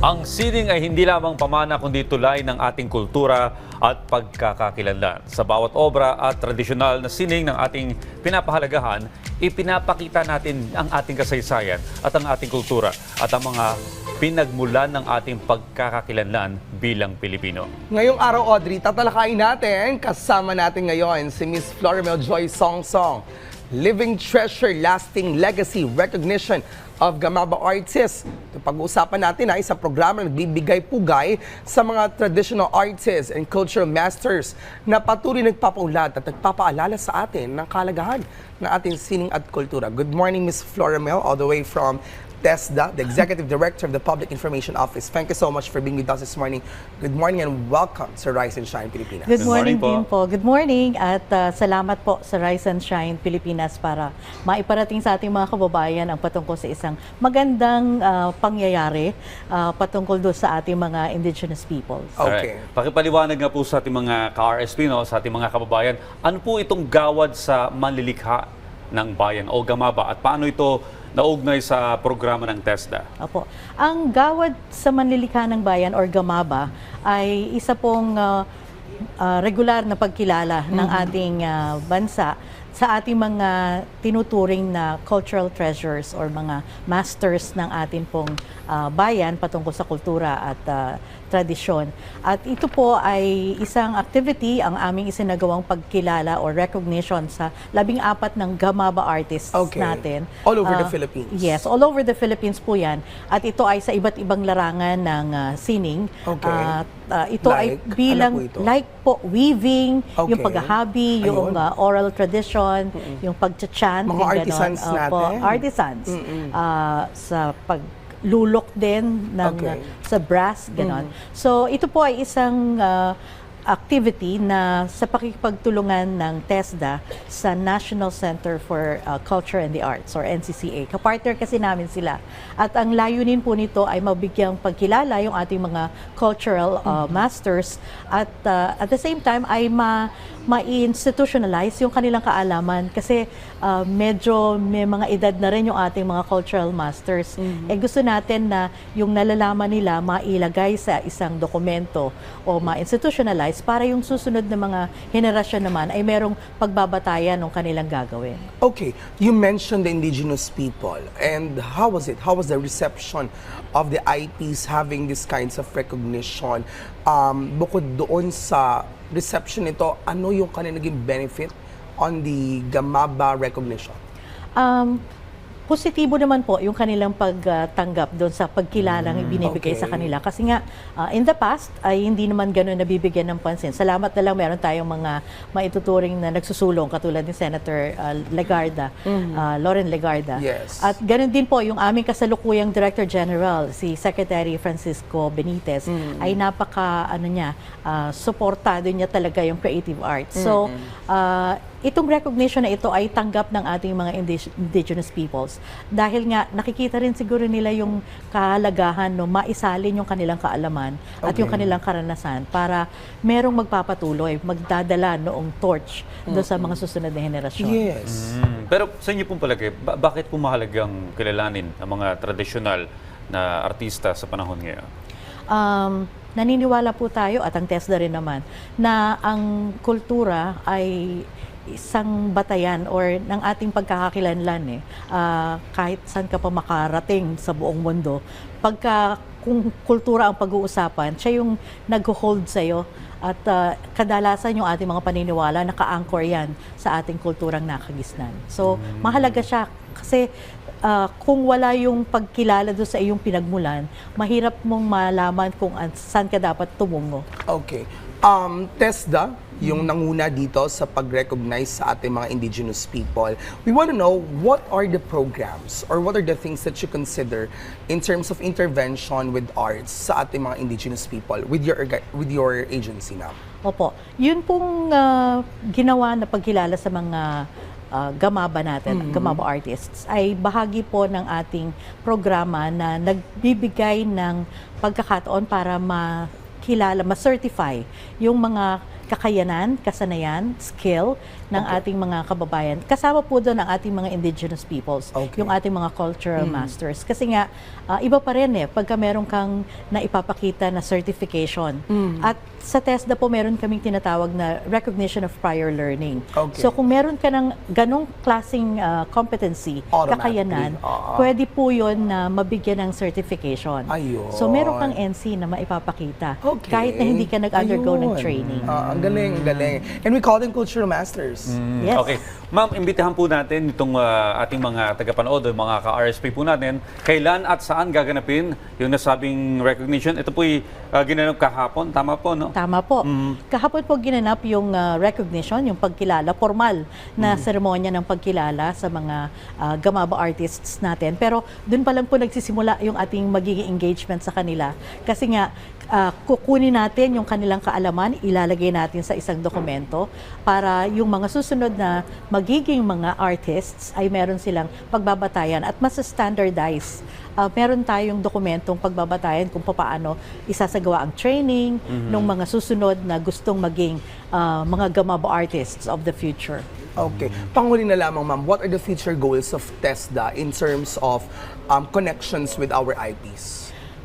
Ang sining ay hindi lamang pamana kundi tulay ng ating kultura at pagkakakilanlan. Sa bawat obra at tradisyonal na sining ng ating pinapahalagahan, ipinapakita natin ang ating kasaysayan at ang ating kultura at ang mga pinagmulan ng ating pagkakakilanlan bilang Pilipino. Ngayong araw, Audrey, tatalakayin natin, kasama natin ngayon si Miss Florimel Joy Song Song. Living Treasure, Lasting Legacy, Recognition of Gamaba Artists. Ito pag-uusapan natin ay sa programa na nagbibigay pugay sa mga traditional artists and cultural masters na patuloy nagpapaulad at nagpapaalala sa atin ng kalagahan ng ating sining at kultura. Good morning, Miss Florimel, all the way from TESDA, the Executive Director of the Public Information Office. Thank you so much for being with us this morning. Good morning and welcome to Rise and Shine Pilipinas. Good Good morning, morning din po. Good morning at uh, salamat po sa Rise and Shine Pilipinas para maiparating sa ating mga kababayan ang patungkol sa isang magandang uh, pangyayari uh, patungkol do sa ating mga indigenous peoples. Okay. Alright. Pakipaliwanag nga po sa ating mga ka-RSP, no, sa ating mga kababayan, ano po itong gawad sa manlilikha ng bayan o gamaba at paano ito naugnay sa programa ng TESDA? Opo. Ang gawad sa manlilikha ng bayan or gamaba ay isa pong uh, uh, regular na pagkilala ng ating uh, bansa sa ating mga tinuturing na cultural treasures or mga masters ng ating pong uh, bayan patungkol sa kultura at uh, tradisyon. At ito po ay isang activity ang aming isinagawang pagkilala or recognition sa labing apat ng gamaba artists Okay. natin. All over the Ah, Philippines. Yes, all over the Philippines po yan. At ito ay sa iba't ibang larangan ng ah, sining. Okay. At ah, ito ay Like? bilang, Ano po ito? like po, weaving, yung Okay. paghahabi, yung ah, oral tradition, yung pagcha-chant. Mga yung artisans Opo, natin. Artisans. Ah, sa paglulok din ng, Okay. sa brass, ganon. So, ito po ay isang ah, activity na sa pakikipagtulungan ng TESDA sa National Center for uh, Culture and the Arts or NCCA. Kapartner kasi namin sila. At ang layunin po nito ay mabigyang pagkilala yung ating mga cultural uh, masters at uh, at the same time ay ma ma-institutionalize yung kanilang kaalaman kasi uh, medyo may mga edad na rin yung ating mga cultural masters. Eh gusto natin na yung nalalaman nila mailagay sa isang dokumento o ma-institutionalize para yung susunod na mga henerasyon naman ay merong pagbabatayan ng kanilang gagawin. Okay, you mentioned the indigenous people, and how was it? How was the reception of the IPs having these kinds of recognition? Um, bukod doon sa reception nito, ano yung kanilang naging benefit on the Gamaba recognition? Um, positibo naman po yung kanilang pagtanggap doon sa pagkilalang ibinibigay sa okay. kanila. Kasi nga, uh, in the past, ay hindi naman ganun nabibigyan ng pansin. Salamat na lang meron tayong mga maituturing na nagsusulong katulad ni Senator uh, Legarda, uh, Lauren Legarda. Yes. At ganun din po yung aming kasalukuyang Director General, si Secretary Francisco Benitez, ay napaka, ano niya, uh, suportado niya talaga yung creative arts. So, uh, itong recognition na ito ay tanggap ng ating mga indig- indigenous peoples dahil nga nakikita rin siguro nila yung kahalagahan no maisalin yung kanilang kaalaman at yung Okay. kanilang karanasan para merong magpapatuloy magdadala noong torch do sa mga susunod na henerasyon. Yes. Mm, pero sa inyo pong palagay, ba- bakit po mahalagang kilalanin ang mga tradisyonal na artista sa panahon ngayon? um, naniniwala po tayo at ang TESDA rin naman na ang kultura ay isang batayan or ng ating pagkakakilanlan eh. Ah, kahit saan ka pa makarating sa buong mundo, pagka kung kultura ang pag-uusapan, siya yung nag-hold sa'yo at ah, kadalasan yung ating mga paniniwala naka-anchor yan sa ating kulturang nakagisnan. So, mahalaga siya kasi ah, kung wala yung pagkilala doon sa iyong pinagmulan, mahirap mong malaman kung an- saan ka dapat tumungo. Okay. Um, TESDA, yung nanguna dito sa pag-recognize sa ating mga indigenous people. We want to know what are the programs or what are the things that you consider in terms of intervention with arts sa ating mga indigenous people with your with your agency now. Opo. Yun pong ah, ginawa na pagkilala sa mga ah, gamaba natin, gamaba artists, ay bahagi po ng ating programa na nagbibigay ng pagkakataon para makilala, ma-certify yung mga kakayanan, kasanayan, skill ng ating mga kababayan. Kasama po doon ang ating mga indigenous peoples, Okay. yung ating mga cultural masters. Kasi nga, ah, iba pa rin eh, pagka meron kang naipapakita na certification. At sa TESDA po, meron kaming tinatawag na recognition of prior learning. Okay. So kung meron ka ng ganong klaseng ah, competency, kakayanan, oo. pwede po yun na mabigyan ng certification. Ayun. So meron kang NC na maipapakita Okay. kahit na hindi ka nag-undergo ng training. Ang galing, ang galing. And we call them cultural masters. Mm, Yes. Okay. Ma'am, imbitahan po natin itong ah, ating mga tagapanood, o mga ka-RSP po natin, kailan at saan gaganapin yung nasabing recognition. Ito po'y ah, ginanap kahapon, tama po, no? Tama po. Kahapon po ginanap yung ah, recognition, yung pagkilala, formal na seremonya ng pagkilala sa mga ah, Gamaba artists natin. Pero doon pa lang po nagsisimula yung ating magiging engagement sa kanila. Kasi nga, ah, kukunin natin yung kanilang kaalaman, ilalagay natin sa isang dokumento para yung mga susunod na magiging mga artists ay meron silang pagbabatayan at mas standardize. Ah, meron tayong dokumentong pagbabatayan kung paano isasagawa ang training ng mga susunod na gustong maging ah, mga gamaba artists of the future. Okay. Panghuli na lamang, ma'am, what are the future goals of TESDA in terms of um, connections with our IPs?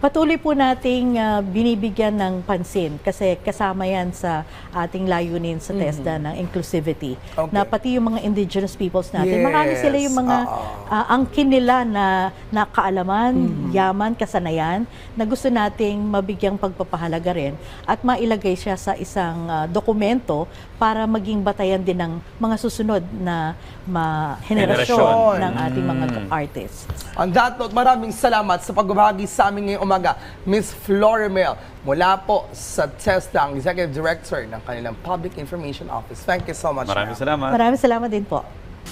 Patuloy po nating ah, binibigyan ng pansin kasi kasama yan sa ating layunin sa TESDA ng inclusivity. Okay. Na pati yung mga indigenous peoples natin, Yes, marami sila yung mga oo. ah, angkin nila na, na kaalaman, yaman, kasanayan na gusto nating mabigyang pagpapahalaga rin at mailagay siya sa isang ah, dokumento para maging batayan din ng mga susunod na ma- henerasyon ng ating mga artists. On that note, maraming salamat sa pagbabahagi sa amin ngayong umaga, Miss Florimel, mula po sa TESDA, ang Executive Director ng kanilang Public Information Office. Thank you so much. Maraming salamat. Maraming salamat din po.